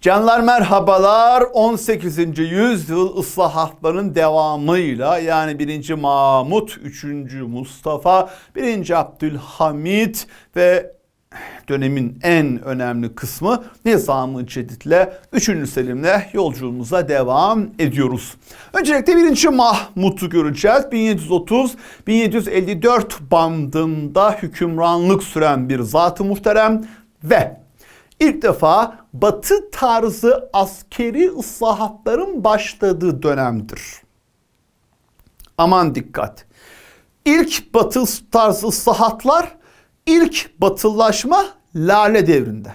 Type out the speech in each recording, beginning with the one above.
Canlar merhabalar. 18. yüzyıl ıslahatların devamıyla yani 1. Mahmut, 3. Mustafa, 1. Abdülhamit ve dönemin en önemli kısmı Nizam-ı Cedid'le 3. Selim'le yolculuğumuza devam ediyoruz. Öncelikle 1. Mahmut'u göreceğiz. 1730-1754 bandında hükümranlık süren bir zat-ı muhterem ve ilk defa batı tarzı askeri ıslahatların başladığı dönemdir. Aman dikkat. İlk batı tarzı ıslahatlar ilk batılılaşma lale devrinde.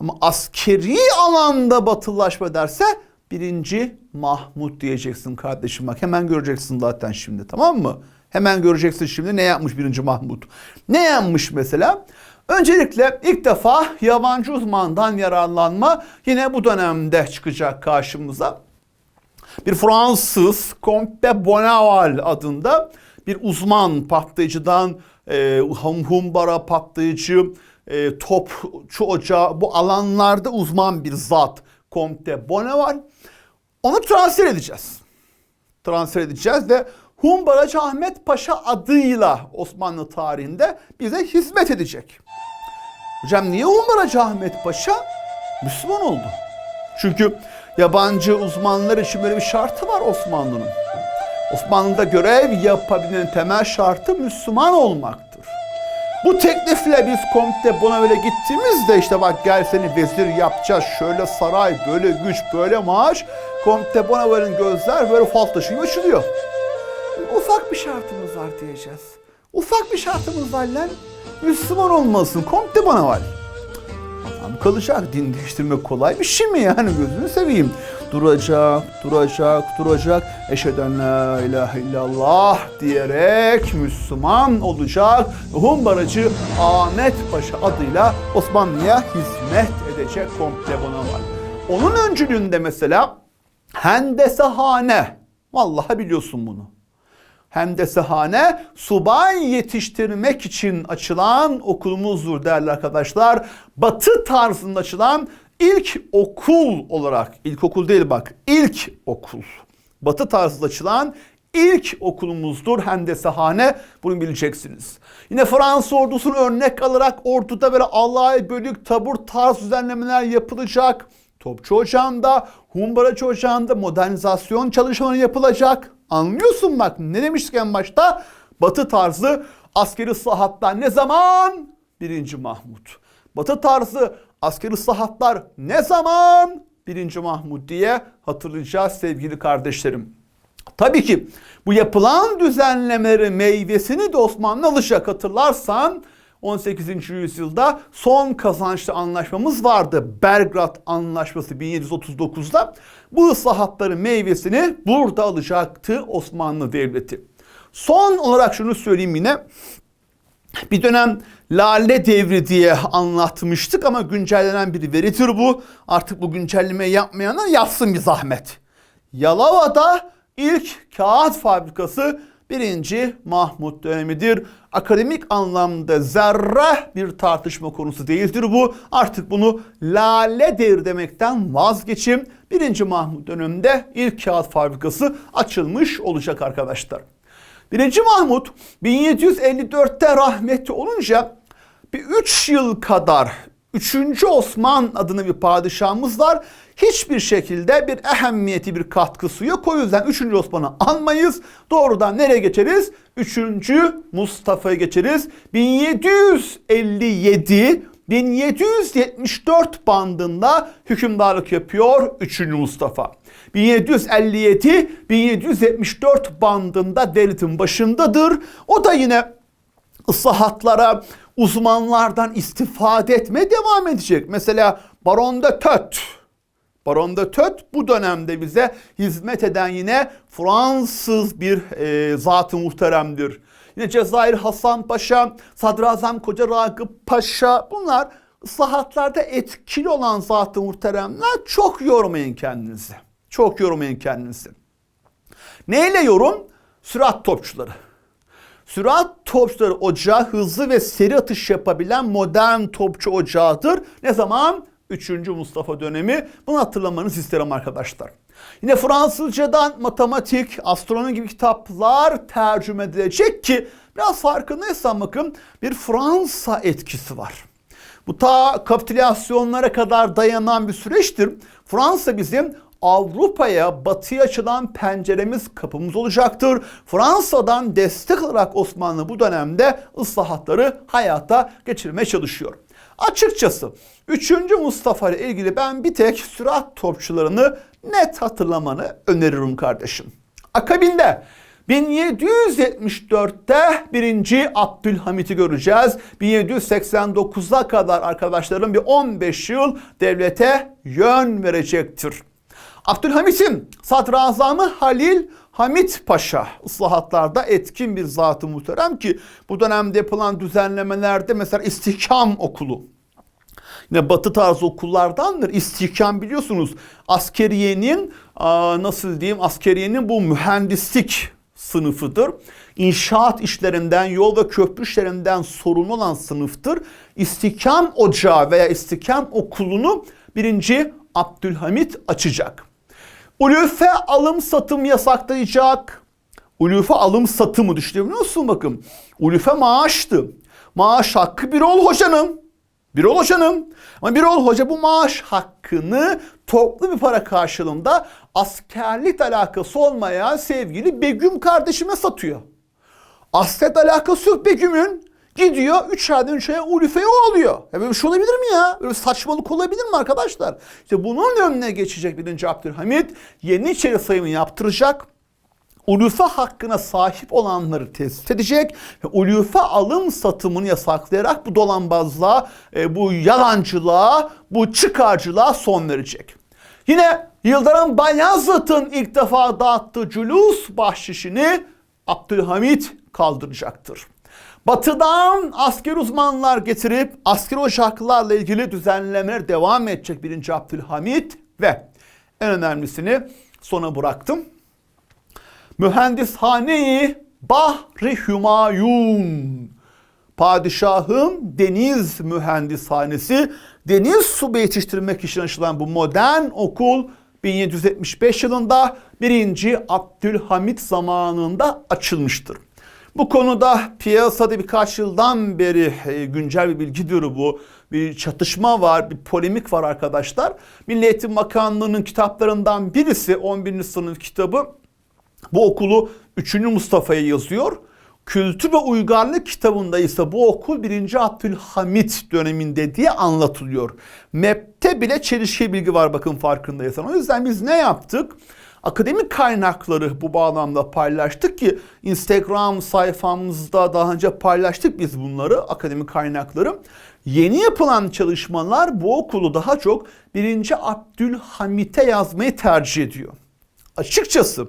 Ama askeri alanda batılılaşma derse birinci Mahmut diyeceksin kardeşim bak hemen göreceksin zaten şimdi tamam mı? Hemen göreceksin şimdi ne yapmış birinci Mahmut. Ne yapmış mesela? Öncelikle ilk defa yabancı uzmandan yararlanma yine bu dönemde çıkacak karşımıza. Bir Fransız Comte Bonneval adında bir uzman patlayıcıdan e, hum- humbara patlayıcı, e, topçu ocağı bu alanlarda uzman bir zat Comte Bonneval. Onu transfer edeceğiz. Transfer edeceğiz ve Humbaracı Ahmet Paşa adıyla Osmanlı tarihinde bize hizmet edecek. Hocam niye Humbaracı Ahmet Paşa? Müslüman oldu. Çünkü yabancı uzmanlar için böyle bir şartı var Osmanlı'nın. Osmanlı'da görev yapabilen temel şartı Müslüman olmaktır. Bu teklifle biz Comte Bonneval'e gittiğimizde işte bak gel seni vezir yapacağız. Şöyle saray, böyle güç, böyle maaş. Comte Bonneval'in gözler böyle fal taşı açılıyor. Ufak bir şartımız var diyeceğiz. Ufak bir şartımız var lan. Müslüman olmalısın Comte Bonneval. Adam kalacak. Din değiştirmek kolay bir şey mi yani gözünü seveyim. Duracak, duracak, duracak. Eşheden la ilahe illallah diyerek Müslüman olacak. Humbaracı Ahmet Paşa adıyla Osmanlı'ya hizmet edecek komple var. Onun öncülüğünde mesela Hendesehane. Vallahi biliyorsun bunu. Hendesehane subay yetiştirmek için açılan okulumuzdur değerli arkadaşlar. Batı tarzında açılan ilk okul olarak, ilkokul değil bak, ilk okul. Batı tarzında açılan ilk okulumuzdur Hendesehane. Bunu bileceksiniz. Yine Fransız ordusunu örnek alarak orduda böyle alay, bölük, tabur tarz düzenlemeler yapılacak. Topçu Ocağı'nda, Humbaracı Ocağı'nda modernizasyon çalışmaları yapılacak. Anlıyorsun bak ne demiştik en başta? Batı tarzı askeri ıslahatlar ne zaman? Birinci Mahmut. Batı tarzı askeri ıslahatlar ne zaman? Birinci Mahmut diye hatırlayacağız sevgili kardeşlerim. Tabii ki bu yapılan düzenlemeleri meyvesini de Osmanlı alacak hatırlarsan 18. yüzyılda son kazançlı anlaşmamız vardı. Belgrad Anlaşması 1739'da. Bu ıslahatların meyvesini burada alacaktı Osmanlı Devleti. Son olarak şunu söyleyeyim yine. Bir dönem Lale Devri diye anlatmıştık ama güncellenen bir veridir bu. Artık bu güncelleme yapmayanlar yapsın bir zahmet. Yalova'da ilk kağıt fabrikası 1. Mahmut dönemidir. Akademik anlamda zerre bir tartışma konusu değildir bu. Artık bunu lale devri demekten vazgeçim. 1. Mahmut döneminde ilk kağıt fabrikası açılmış olacak arkadaşlar. 1. Mahmut 1754'te rahmetli olunca bir 3 yıl kadar 3. Osman adını bir padişahımız var. Hiçbir şekilde bir ehemmiyeti bir katkısı yok. O yüzden 3. Osman'ı almayız. Doğrudan nereye geçeriz? 3. Mustafa'ya geçeriz. 1757 1774 bandında hükümdarlık yapıyor 3. Mustafa. 1757-1774 bandında devletin başındadır. O da yine ıslahatlara uzmanlardan istifade etmeye devam edecek. Mesela Baron de Töt. Baron de Töt bu dönemde bize hizmet eden yine Fransız bir e, zat-ı muhteremdir. Yine Cezayir Hasan Paşa, Sadrazam Koca Ragıp Paşa bunlar ıslahatlarda etkili olan zat-ı muhteremler çok yormayın kendinizi. Çok yormayın kendinizi. Neyle yorum? Sürat topçuları. Sürat topçuları ocağı hızlı ve seri atış yapabilen modern topçu ocağıdır. Ne zaman? 3. Mustafa dönemi. Bunu hatırlamanızı isterim arkadaşlar. Yine Fransızcadan matematik, astronomi gibi kitaplar tercüme edilecek ki biraz farkındaysan bakın bir Fransa etkisi var. Bu ta kapitülasyonlara kadar dayanan bir süreçtir. Fransa bizim Avrupa'ya, batıya açılan penceremiz, kapımız olacaktır. Fransa'dan destek alarak Osmanlı bu dönemde ıslahatları hayata geçirmeye çalışıyor. Açıkçası 3. Mustafa ile ilgili ben bir tek sürat topçularını net hatırlamanı öneririm kardeşim. Akabinde 1774'te 1. Abdülhamit'i göreceğiz. 1789'a kadar arkadaşlarım bir 15 yıl devlete yön verecektir. Abdülhamit'in sadrazamı Halil Hamit Paşa ıslahatlarda etkin bir zatı muhterem ki bu dönemde yapılan düzenlemelerde mesela istihkam okulu Yine batı tarzı okullardandır. İstihkam biliyorsunuz askeriyenin nasıl diyeyim askeriyenin bu mühendislik sınıfıdır. İnşaat işlerinden, yol ve köprü işlerinden sorumlu olan sınıftır. İstihkam ocağı veya istihkam okulunu birinci Abdülhamit açacak. Ulufe alım satım yasaklayacak. Ulufe alım satımı düşünebiliyor musun bakın. Ulufe maaştı. Maaş hakkı bir ol hocanın. Bir ol hocanın. Ama bir ol hoca bu maaş hakkını toplu bir para karşılığında askerlik alakası olmayan sevgili Begüm kardeşime satıyor. Aslet alakası yok Begüm'ün. Gidiyor 3 aydan 3 aya Ulufe'ye alıyor. Ya böyle bir şey olabilir mi ya? Böyle saçmalık olabilir mi arkadaşlar? İşte bunun önüne geçecek birinci Abdülhamit. Yeniçeri sayımı yaptıracak. Ulufe hakkına sahip olanları tespit edecek ve ulufe alım satımını yasaklayarak bu dolanbazlığa, e, bu yalancılığa, bu çıkarcılığa son verecek. Yine Yıldırım Bayezid'in ilk defa dağıttığı cülus bahşişini Abdülhamit kaldıracaktır. Batıdan asker uzmanlar getirip asker ocaklarla ilgili düzenlemeler devam edecek birinci Abdülhamit ve en önemlisini sona bıraktım. Mühendishaneyi Bahri Hümayun padişahın deniz mühendishanesi deniz subu yetiştirmek için açılan bu modern okul 1775 yılında 1. Abdülhamit zamanında açılmıştır. Bu konuda piyasada birkaç yıldan beri e, güncel bir bilgidir bu. Bir çatışma var, bir polemik var arkadaşlar. Milli Eğitim Bakanlığı'nın kitaplarından birisi 11. sınıf kitabı bu okulu 3. Mustafa'ya yazıyor. Kültür ve Uygarlık kitabında ise bu okul 1. Abdülhamit döneminde diye anlatılıyor. MEP'te bile çelişki bilgi var bakın farkındaysan. O yüzden biz ne yaptık? Akademik kaynakları bu bağlamda paylaştık ki Instagram sayfamızda daha önce paylaştık biz bunları akademik kaynakları. Yeni yapılan çalışmalar bu okulu daha çok 1. Abdülhamit'e yazmayı tercih ediyor. Açıkçası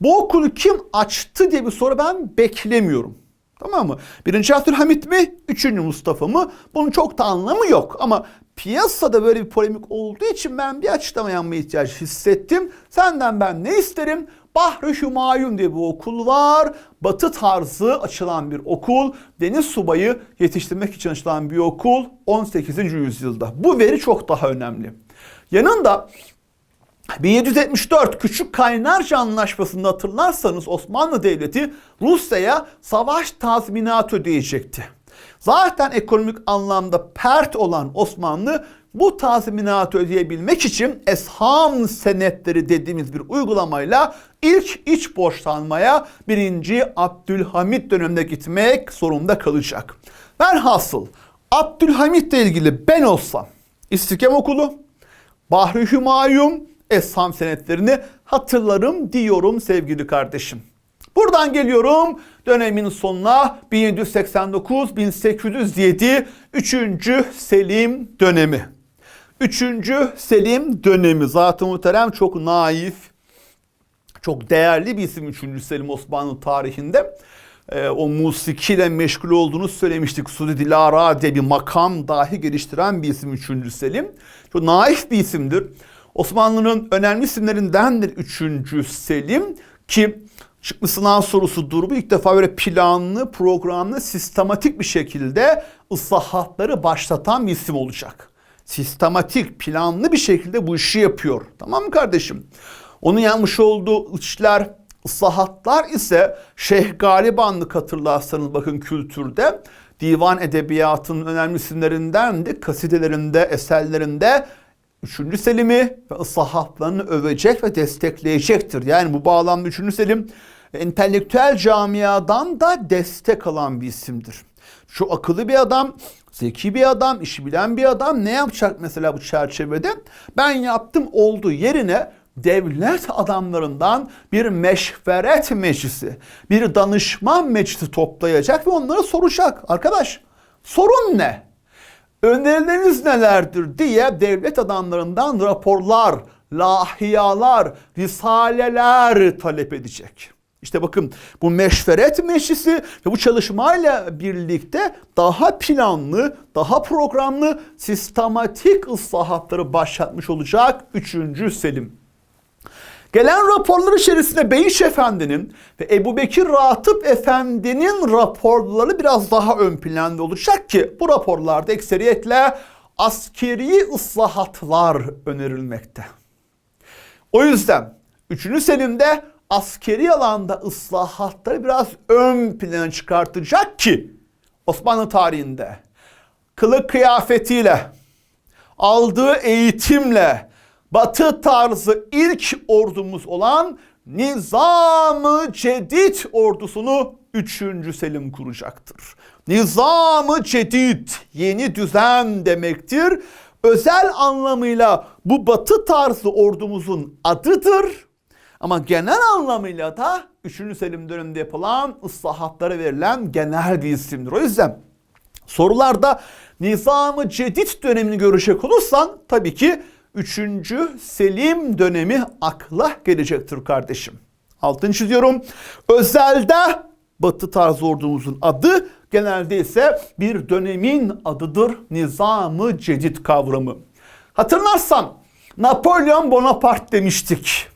bu okulu kim açtı diye bir soru ben beklemiyorum. Tamam mı? Birinci Abdülhamit mi? Üçüncü Mustafa mı? Bunun çok da anlamı yok. Ama piyasada böyle bir polemik olduğu için ben bir açıklama yapmaya ihtiyaç hissettim. Senden ben ne isterim? Bahri Hümayun diye bir okul var. Batı tarzı açılan bir okul. Deniz subayı yetiştirmek için açılan bir okul 18. yüzyılda. Bu veri çok daha önemli. Yanında 1774 Küçük Kaynarca Anlaşması'nda hatırlarsanız Osmanlı Devleti Rusya'ya savaş tazminatı ödeyecekti. Zaten ekonomik anlamda pert olan Osmanlı bu tazminatı ödeyebilmek için esham senetleri dediğimiz bir uygulamayla ilk iç borçlanmaya 1. Abdülhamit döneminde gitmek zorunda kalacak. Velhasıl Abdülhamit ile ilgili ben olsam İstikem Okulu, Bahri Hümayun, Esham senetlerini hatırlarım diyorum sevgili kardeşim. Buradan geliyorum dönemin sonuna 1789-1807 3. Selim dönemi. 3. Selim dönemi zaten muhterem çok naif, çok değerli bir isim 3. Selim Osmanlı tarihinde. Ee, o musikiyle meşgul olduğunu söylemiştik. Sudi Dilara diye bir makam dahi geliştiren bir isim 3. Selim. Çok naif bir isimdir. Osmanlı'nın önemli isimlerindendir 3. Selim ki çıkmış sınav sorusu durumu ilk defa böyle planlı, programlı, sistematik bir şekilde ıslahatları başlatan bir isim olacak. sistematik, planlı bir şekilde bu işi yapıyor. Tamam mı kardeşim? Onun yapmış olduğu işler, ıslahatlar ise Şeyh Galibanlık hatırlarsanız bakın kültürde divan edebiyatının önemli isimlerinden de kasidelerinde, eserlerinde 3. Selim'i ve ıslahatlarını övecek ve destekleyecektir. Yani bu bağlamda 3. Selim entelektüel camiadan da destek alan bir isimdir. Şu akıllı bir adam, zeki bir adam, işi bilen bir adam ne yapacak mesela bu çerçevede? Ben yaptım oldu yerine devlet adamlarından bir meşveret meclisi, bir danışman meclisi toplayacak ve onlara soracak. Arkadaş sorun ne? Önerileriniz nelerdir diye devlet adamlarından raporlar, lahiyalar, risaleler talep edecek. İşte bakın bu meşveret meclisi ve bu çalışmayla birlikte daha planlı, daha programlı, sistematik ıslahatları başlatmış olacak 3. Selim. Gelen raporlar içerisinde Beyiş Efendi'nin ve Ebu Bekir Ratıp Efendi'nin raporları biraz daha ön planda olacak ki bu raporlarda ekseriyetle askeri ıslahatlar önerilmekte. O yüzden 3. Selim'de askeri alanda ıslahatları biraz ön plana çıkartacak ki Osmanlı tarihinde kılık kıyafetiyle, aldığı eğitimle, batı tarzı ilk ordumuz olan Nizam-ı Cedid ordusunu 3. Selim kuracaktır. Nizam-ı Cedid yeni düzen demektir. Özel anlamıyla bu batı tarzı ordumuzun adıdır. Ama genel anlamıyla da 3. Selim döneminde yapılan ıslahatlara verilen genel bir isimdir. O yüzden sorularda Nizam-ı Cedid dönemini görecek olursan tabii ki 3. Selim dönemi akla gelecektir kardeşim. Altını çiziyorum. Özelde Batı tarzı ordumuzun adı genelde ise bir dönemin adıdır Nizam-ı Cedid kavramı. Hatırlarsan Napolyon Bonaparte demiştik.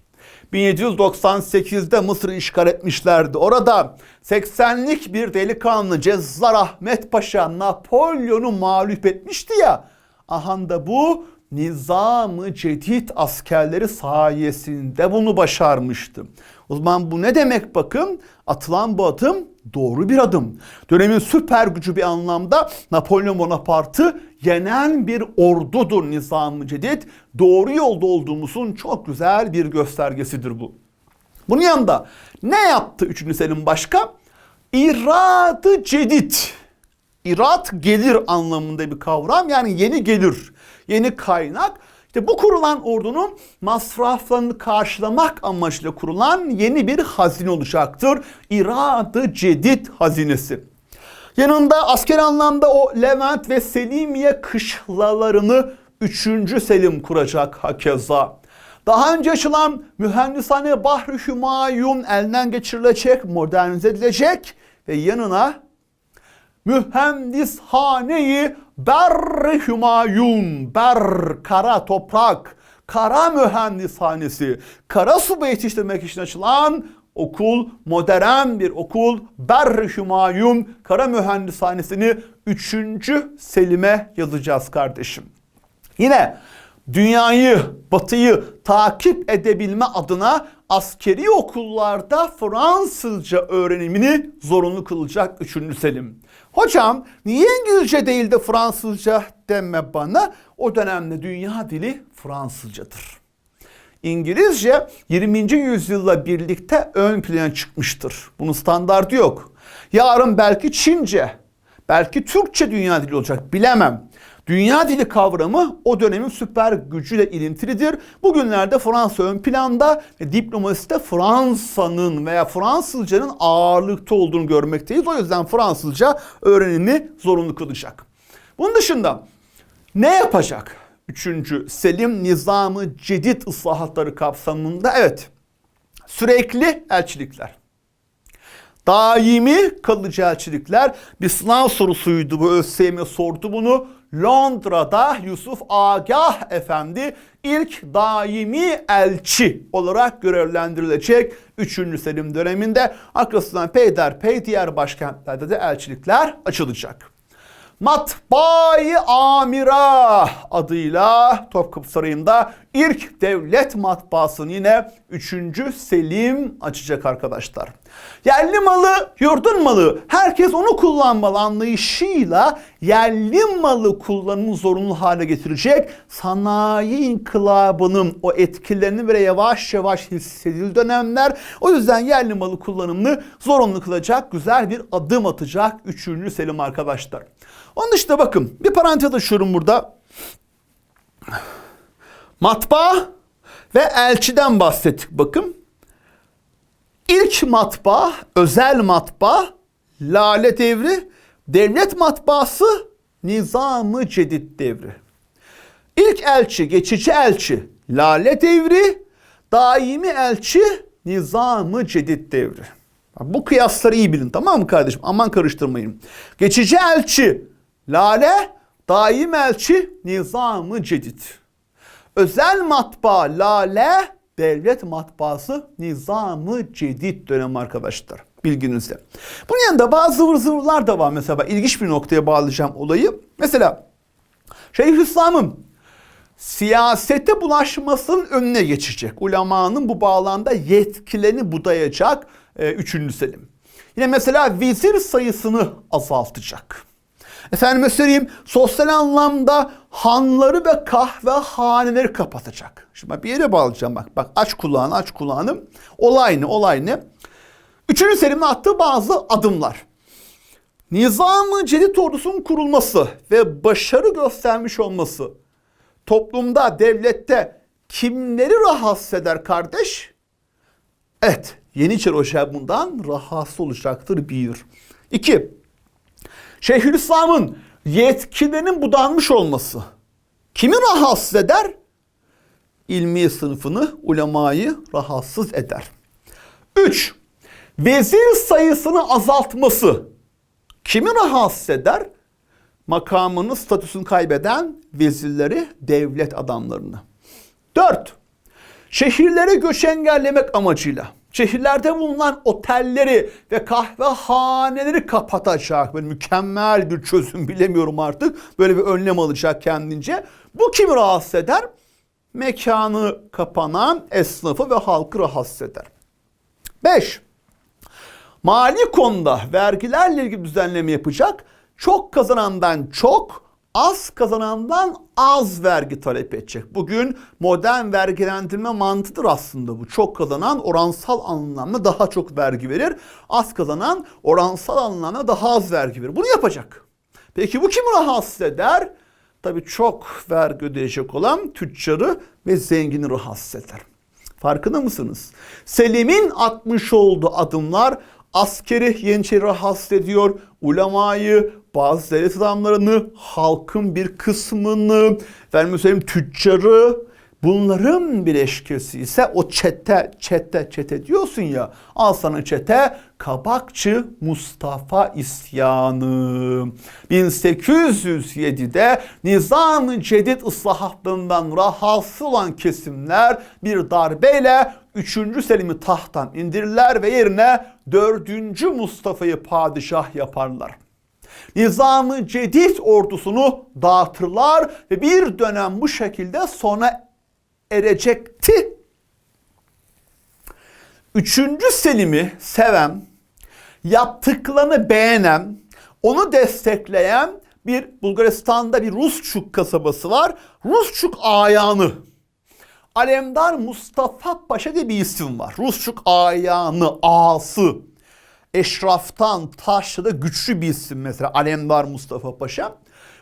1798'de Mısır'ı işgal etmişlerdi. Orada 80'lik bir delikanlı Cezzar Ahmet Paşa Napolyon'u mağlup etmişti ya. Ahanda bu Nizam-ı Cedid askerleri sayesinde bunu başarmıştı. O zaman bu ne demek bakın? Atılan bu adım doğru bir adım. Dönemin süper gücü bir anlamda Napolyon Bonaparte'ı yenen bir ordudur Nizam-ı Cedid. Doğru yolda olduğumuzun çok güzel bir göstergesidir bu. Bunun yanında ne yaptı 3. Selim başka? İradı Cedid. İrat gelir anlamında bir kavram yani yeni gelir, yeni kaynak. İşte bu kurulan ordunun masraflarını karşılamak amacıyla kurulan yeni bir hazine olacaktır. İradı Cedid hazinesi. Yanında asker anlamda o Levent ve Selimiye kışlalarını 3. Selim kuracak hakeza. Daha önce açılan mühendishane Bahri Hümayun elden geçirilecek, modernize edilecek ve yanına mühendishaneyi Ber Hümayun, Ber kara toprak, kara mühendishanesi, kara su yetiştirmek için açılan okul, modern bir okul Ber Hümayun Kara Mühendishanesi'ni 3. Selim'e yazacağız kardeşim. Yine dünyayı, batıyı takip edebilme adına askeri okullarda Fransızca öğrenimini zorunlu kılacak 3. Selim. Hocam niye İngilizce değil de Fransızca deme bana? O dönemde dünya dili Fransızcadır. İngilizce 20. yüzyılla birlikte ön plana çıkmıştır. Bunun standartı yok. Yarın belki Çince, belki Türkçe dünya dili olacak bilemem. Dünya dili kavramı o dönemin süper gücüyle ilintilidir. Bugünlerde Fransa ön planda ve diplomaside Fransa'nın veya Fransızcanın ağırlıkta olduğunu görmekteyiz. O yüzden Fransızca öğrenimi zorunlu kılacak. Bunun dışında ne yapacak? Üçüncü Selim Nizamı Cedid ıslahatları kapsamında evet sürekli elçilikler. Daimi kalıcı elçilikler bir sınav sorusuydu bu ÖSYM sordu bunu. Londra'da Yusuf Agah Efendi ilk daimi elçi olarak görevlendirilecek 3. Selim döneminde arkasından peyderpey diğer başkentlerde de elçilikler açılacak. Matbaayı Amira adıyla Topkapı Sarayı'nda ilk devlet matbaasını yine 3. Selim açacak arkadaşlar. Yerli malı, yurdun malı. Herkes onu kullanmalı anlayışıyla yerli malı kullanımı zorunlu hale getirecek. Sanayi inkılabının o etkilerini böyle yavaş yavaş hissedildiği dönemler. O yüzden yerli malı kullanımını zorunlu kılacak güzel bir adım atacak 3. Selim arkadaşlar. Onun dışında bakın bir parantez açıyorum burada. Matbaa ve elçiden bahsettik bakın. İlk matbaa, özel matbaa, Lale Devri, devlet matbaası, Nizam-ı Cedid Devri. İlk elçi, geçici elçi, Lale Devri, daimi elçi, Nizam-ı Cedid Devri. Bu kıyasları iyi bilin tamam mı kardeşim? Aman karıştırmayın. Geçici elçi, Lale, daim elçi, Nizam-ı Cedid. Özel matbaa Lale, devlet matbaası Nizam-ı Cedid dönemi arkadaşlar. Bilginizde. Bunun yanında bazı zıvır zıvırlar da var mesela. İlginç bir noktaya bağlayacağım olayı. Mesela Şeyhülislam'ın siyasete bulaşmasının önüne geçecek. Ulemanın bu bağlamda yetkilerini budayacak 3. Selim. Yine mesela vezir sayısını azaltacak. Efendime söyleyeyim sosyal anlamda hanları ve kahvehaneleri kapatacak. Şimdi bir yere bağlayacağım bak. Bak aç kulağını aç kulağını. Olay ne olay ne? Üçüncü Selim'in attığı bazı adımlar. Nizam-ı Cedid ordusunun kurulması ve başarı göstermiş olması toplumda, devlette kimleri rahatsız eder kardeş? Evet, Yeniçeri Ocağı bundan rahatsız olacaktır bir. İki, Şeyhülislam'ın yetkilerinin budanmış olması kimi rahatsız eder? İlmi sınıfını, ulemayı rahatsız eder. 3. Vezir sayısını azaltması kimi rahatsız eder? Makamını, statüsünü kaybeden vezirleri, devlet adamlarını. 4. Şehirlere göç engellemek amacıyla şehirlerde bulunan otelleri ve kahvehaneleri kapatacak. Böyle mükemmel bir çözüm bilemiyorum artık. Böyle bir önlem alacak kendince. Bu kimi rahatsız eder? Mekanı kapanan esnafı ve halkı rahatsız eder. 5. Mali konuda vergilerle ilgili düzenleme yapacak. Çok kazanandan çok, az kazanandan az vergi talep edecek. Bugün modern vergilendirme mantığıdır aslında bu. Çok kazanan oransal anlamda daha çok vergi verir. Az kazanan oransal anlamda daha az vergi verir. Bunu yapacak. Peki bu kimi rahatsız eder? Tabii çok vergi ödeyecek olan tüccarı ve zengini rahatsız eder. Farkında mısınız? Selim'in atmış olduğu adımlar askeri Yeniçeri rahatsız ediyor. Ulemayı, bazı devlet adamlarını, halkın bir kısmını, efendim söyleyeyim tüccarı, bunların bileşkesi ise o çete, çete, çete diyorsun ya. Al sana çete, Kabakçı Mustafa isyanı. 1807'de Nizam-ı Cedid ıslahatlarından rahatsız olan kesimler bir darbeyle 3. Selim'i tahttan indirirler ve yerine 4. Mustafa'yı padişah yaparlar. Nizam-ı Cedid ordusunu dağıtırlar ve bir dönem bu şekilde sona erecekti. Üçüncü Selim'i seven, yaptıklarını beğenen, onu destekleyen bir Bulgaristan'da bir Rusçuk kasabası var. Rusçuk ayağını. Alemdar Mustafa Paşa diye bir isim var. Rusçuk ayağını, ağası. Eşraftan, Taşlı'da güçlü bir isim mesela Alemdar Mustafa Paşa.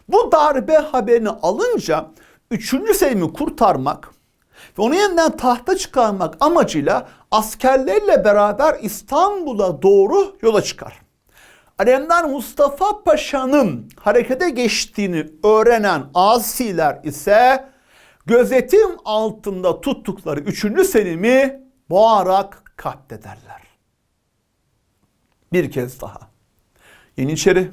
Bu darbe haberini alınca 3. Selim'i kurtarmak ve onu yeniden tahta çıkarmak amacıyla askerlerle beraber İstanbul'a doğru yola çıkar. Alemdar Mustafa Paşa'nın harekete geçtiğini öğrenen asiler ise gözetim altında tuttukları 3. Selim'i boğarak katlederler. Bir kez daha. Yeniçeri,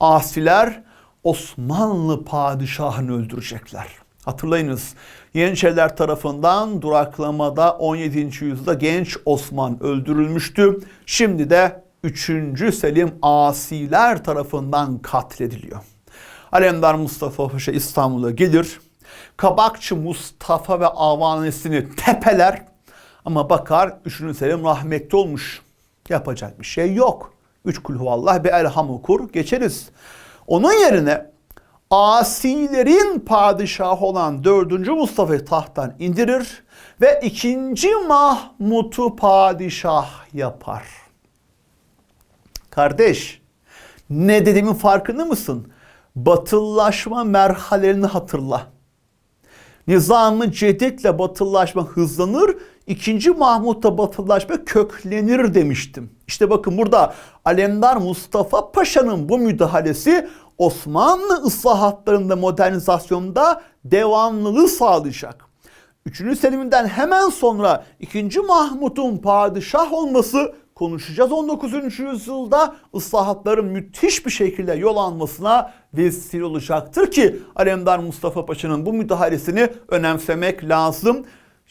asiler Osmanlı padişahını öldürecekler. Hatırlayınız Yeniçeriler tarafından duraklamada 17. yüzyılda genç Osman öldürülmüştü. Şimdi de 3. Selim asiler tarafından katlediliyor. Alemdar Mustafa Paşa İstanbul'a gelir. Kabakçı Mustafa ve avanesini tepeler. Ama bakar 3. Selim rahmetli olmuş. Yapacak bir şey yok. Üç kulhuvallah bir elham okur geçeriz. Onun yerine asilerin padişahı olan 4. Mustafa'yı tahttan indirir ve 2. Mahmut'u padişah yapar. Kardeş, ne dediğimin farkında mısın? Batıllaşma merhalelerini hatırla. Nizam-ı Cedid'le batıllaşma hızlanır, ikinci Mahmut'ta batıllaşma köklenir demiştim. İşte bakın burada Alemdar Mustafa Paşa'nın bu müdahalesi Osmanlı ıslahatlarında modernizasyonda devamlılığı sağlayacak. Üçüncü Selim'den hemen sonra 2. Mahmut'un padişah olması konuşacağız 19. yüzyılda ıslahatların müthiş bir şekilde yol almasına vesile olacaktır ki Alemdar Mustafa Paşa'nın bu müdahalesini önemsemek lazım.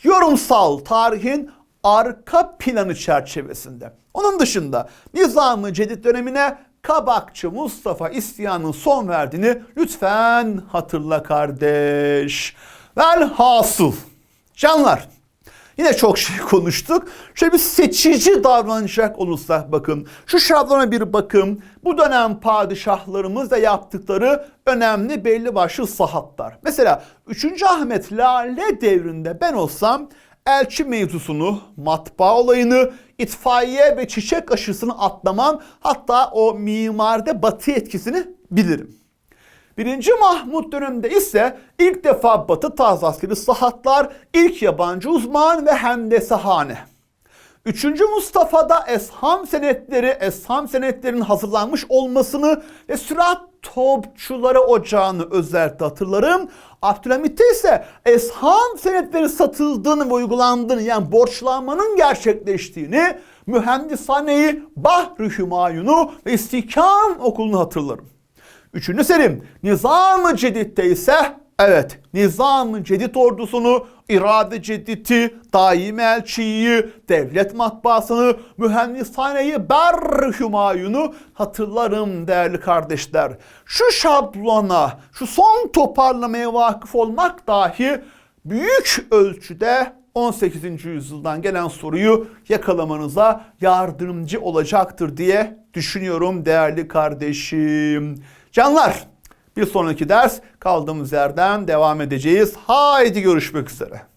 Yorumsal tarihin arka planı çerçevesinde. Onun dışında Nizam-ı Cedid dönemine Kabakçı Mustafa isyanın son verdiğini lütfen hatırla kardeş. Velhasıl canlar Yine çok şey konuştuk. Şöyle bir seçici davranacak olursak bakın. Şu şablona bir bakın. Bu dönem padişahlarımız da yaptıkları önemli belli başlı sahatlar. Mesela 3. Ahmet Lale devrinde ben olsam elçi mevzusunu, matbaa olayını, itfaiye ve çiçek aşısını atlamam. Hatta o mimaride batı etkisini bilirim. Birinci Mahmut döneminde ise ilk defa Batı tarzı askeri sahatlar, ilk yabancı uzman ve hendesehane. Üçüncü Mustafa'da esham senetleri, esham senetlerinin hazırlanmış olmasını ve sürat topçuları ocağını özellikle hatırlarım. Abdülhamit'te ise esham senetleri satıldığını ve uygulandığını yani borçlanmanın gerçekleştiğini, mühendishaneyi, Bahri Hümayun'u ve İstihkam okulunu hatırlarım. Üçüncü Selim Nizam-ı Cedid'de ise evet Nizam-ı Cedid ordusunu, irade Cedid'i, daim elçiyi, devlet matbaasını, mühendishaneyi, Ber Hümayun'u hatırlarım değerli kardeşler. Şu şablona, şu son toparlamaya vakıf olmak dahi büyük ölçüde 18. yüzyıldan gelen soruyu yakalamanıza yardımcı olacaktır diye düşünüyorum değerli kardeşim. Canlar bir sonraki ders kaldığımız yerden devam edeceğiz. Haydi görüşmek üzere.